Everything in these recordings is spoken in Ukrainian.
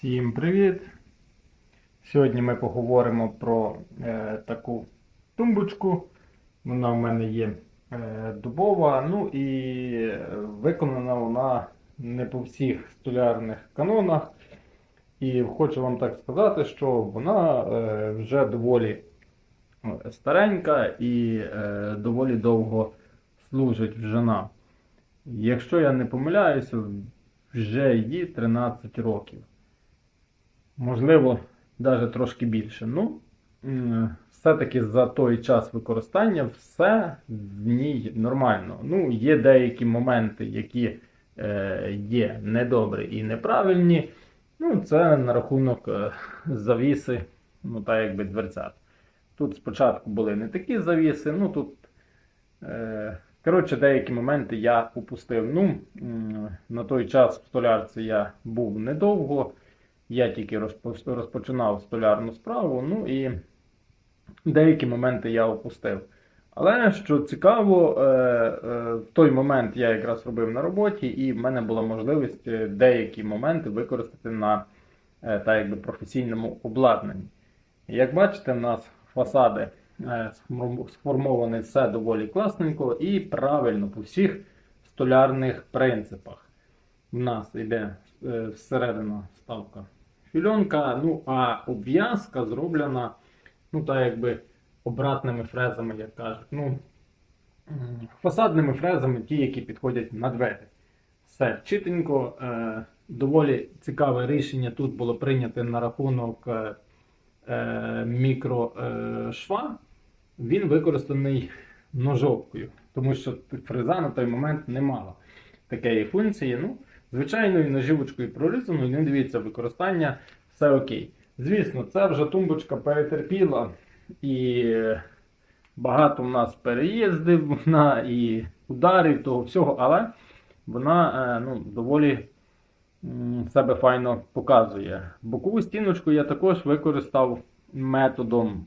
Всім привіт! Сьогодні ми поговоримо про е, таку тумбочку. Вона в мене є е, дубова, ну і виконана вона не по всіх столярних канонах. І хочу вам так сказати, що вона е, вже доволі е, старенька і е, доволі довго служить вже нам. Якщо я не помиляюся, вже їй 13 років. Можливо, навіть трошки більше. Ну, все-таки за той час використання все в ній нормально. Ну, є деякі моменти, які е, є недобрі і неправильні. Ну, це на рахунок е, завіси, ну, так якби дверцят. Тут спочатку були не такі завіси, ну тут. Е, Коротше, деякі моменти я упустив. Ну, на той час в столярці я був недовго. Я тільки розпочинав столярну справу, ну і деякі моменти я опустив. Але що цікаво, е, е, в той момент я якраз робив на роботі, і в мене була можливість е, деякі моменти використати на так якби, професійному обладнанні. Як бачите, в нас фасади сформовані все доволі класненько і правильно по всіх столярних принципах. У нас йде всередина ставка фільонка, ну а обв'язка зроблена, ну так якби обратними фрезами, як кажуть. Ну, фасадними фрезами, ті, які підходять на двері. Все читенько. Е, доволі цікаве рішення тут було прийнято на рахунок е, е, мікрошва. Він використаний ножовкою, тому що фреза на той момент не мала такої функції. Ну, звичайною ножівочкою прорізаною, не дивіться використання, все окей. Звісно, це вже тумбочка перетерпіла і багато в нас переїздів вона і ударів, того всього, але вона е, ну, доволі себе файно показує. Бокову стіночку я також використав методом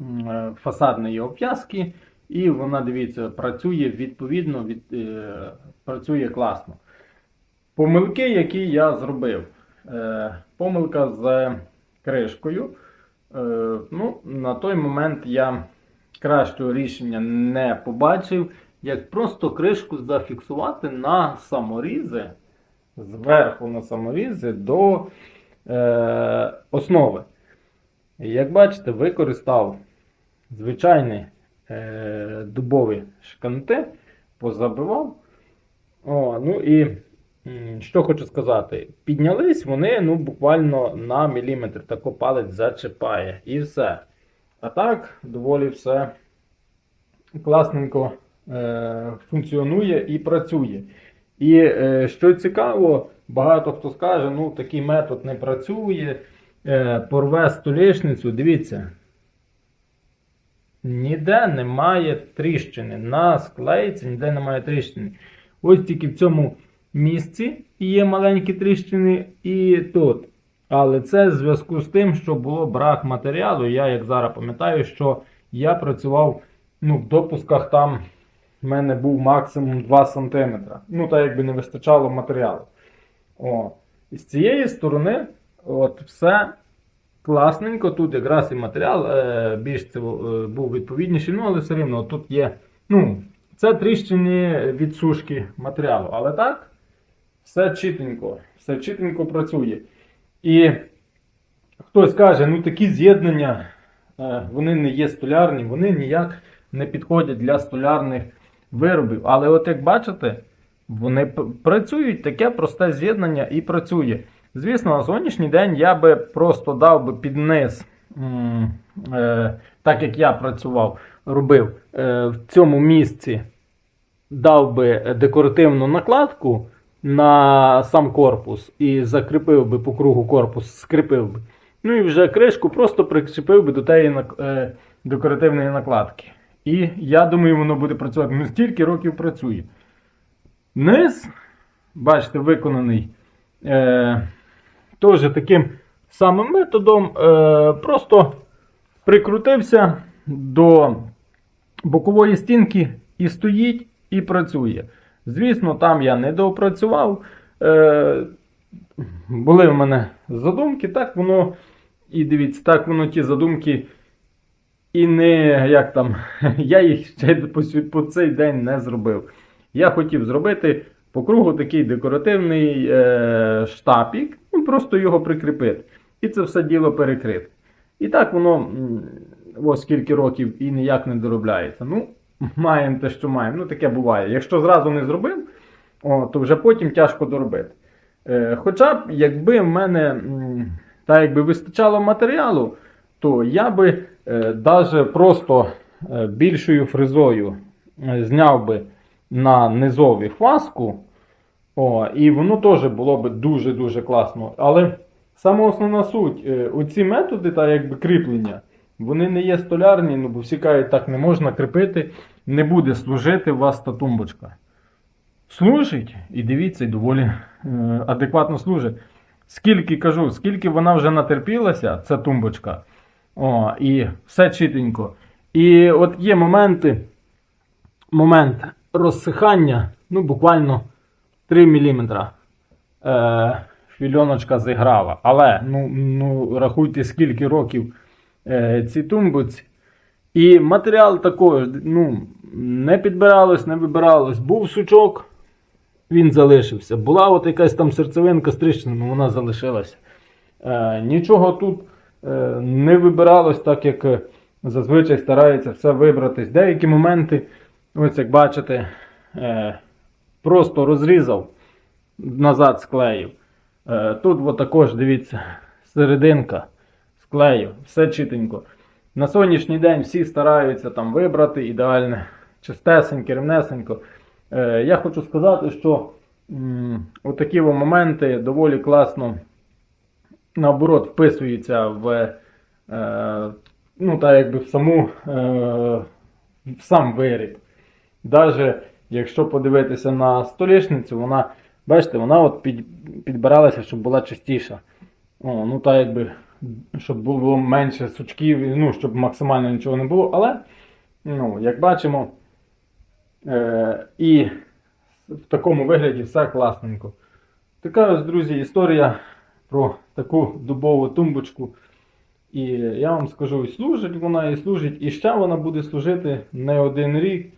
е, фасадної обв'язки, і вона, дивіться, працює відповідно, від, е, працює класно. Помилки, які я зробив. Е, помилка з кришкою. Е, ну, на той момент я кращого рішення не побачив, як просто кришку зафіксувати на саморізи, зверху на саморізи до е, основи. Як бачите, використав звичайні е, дубові шканти, позабивав. О, ну і що хочу сказати, піднялись вони ну, буквально на міліметр, тако палець зачіпає і все. А так, доволі все класненько е, функціонує і працює. І е, що цікаво, багато хто скаже, ну такий метод не працює, е, порве столішницю. Дивіться, ніде немає тріщини. На склейці ніде немає тріщини. Ось тільки в цьому місці є маленькі тріщини і тут. Але це в зв'язку з тим, що було брак матеріалу. Я, як зараз пам'ятаю, що я працював ну, в допусках там в мене був максимум 2 см. Ну, так якби не вистачало матеріалу. О. І з цієї сторони, от все класненько. Тут якраз і матеріал е, більш це, е, був відповідніший, ну, але все рівно тут є. Ну, це тріщини від сушки матеріалу. Але так, все чітенько, все чітенько працює. І хтось каже, ну такі з'єднання, е, вони не є столярні, вони ніяк не підходять для столярних виробів. Але от як бачите, вони працюють, таке просте з'єднання і працює. Звісно, на сьогоднішній день я би просто дав би під низ, е, так як я працював, робив е, в цьому місці, дав би декоративну накладку на сам корпус і закріпив би по кругу корпус, скріпив би. Ну і вже кришку просто прикріпив би до тієї е, декоративної накладки. І я думаю, воно буде працювати. Ну, стільки років працює. Низ, бачите, виконаний е, теж таким самим методом. Е, просто прикрутився до бокової стінки і стоїть, і працює. Звісно, там я не доопрацював. Е, були в мене задумки, так воно, і дивіться, так воно ті задумки. І не як там, я їх ще по, по цей день не зробив. Я хотів зробити по кругу такий декоративний е, штапік, ну просто його прикріпити. І це все діло перекрити. І так воно ось скільки років і ніяк не доробляється. Ну, маємо те, що маємо. Ну, таке буває. Якщо зразу не зробив, о, то вже потім тяжко доробити. Е, хоча б, якби в мене та якби вистачало матеріалу, то я би е, просто е, більшою фрезою е, зняв би на низові хваску. О, і воно теж було б дуже-дуже класно. Але саме основна суть, е, оці методи, та якби кріплення, вони не є столярні, ну бо всі кажуть, так не можна кріпити, не буде служити у вас та тумбочка. Служить, і дивіться, і доволі е, адекватно служить. Скільки кажу, скільки вона вже натерпілася, ця тумбочка. О, і все чітенько. І от є моменти, момент розсихання, ну, буквально 3 мм. Е, фільоночка зіграла. Але ну, ну, рахуйте, скільки років е, цій тумбуці. І матеріал також ну, не підбиралось, не вибиралось. Був сучок, він залишився. Була от якась там серцевинка стрищена, ну, вона залишилася. Е, нічого тут е, не вибиралось, так як е, зазвичай старається все вибратись. Деякі моменти, ось як бачите, е, просто розрізав, назад склеїв. Е, тут також, дивіться, серединка склеїв, все чітенько. На сьогоднішній день всі стараються там вибрати ідеальне, чистесеньке, рівнесенько. Е, я хочу сказати, що м, отакі моменти доволі класно наоборот вписуються в, е, ну, так якби в саму е, в сам виріб. Даже якщо подивитися на столішницю, вона, бачите, вона от під, підбиралася, щоб була чистіша. О, ну так якби, щоб було менше сучків, ну, щоб максимально нічого не було. Але, ну, як бачимо, е, і в такому вигляді все класненько. Така ось, друзі, історія про таку дубову тумбочку. І я вам скажу, і служить вона, і служить, і ще вона буде служити не один рік.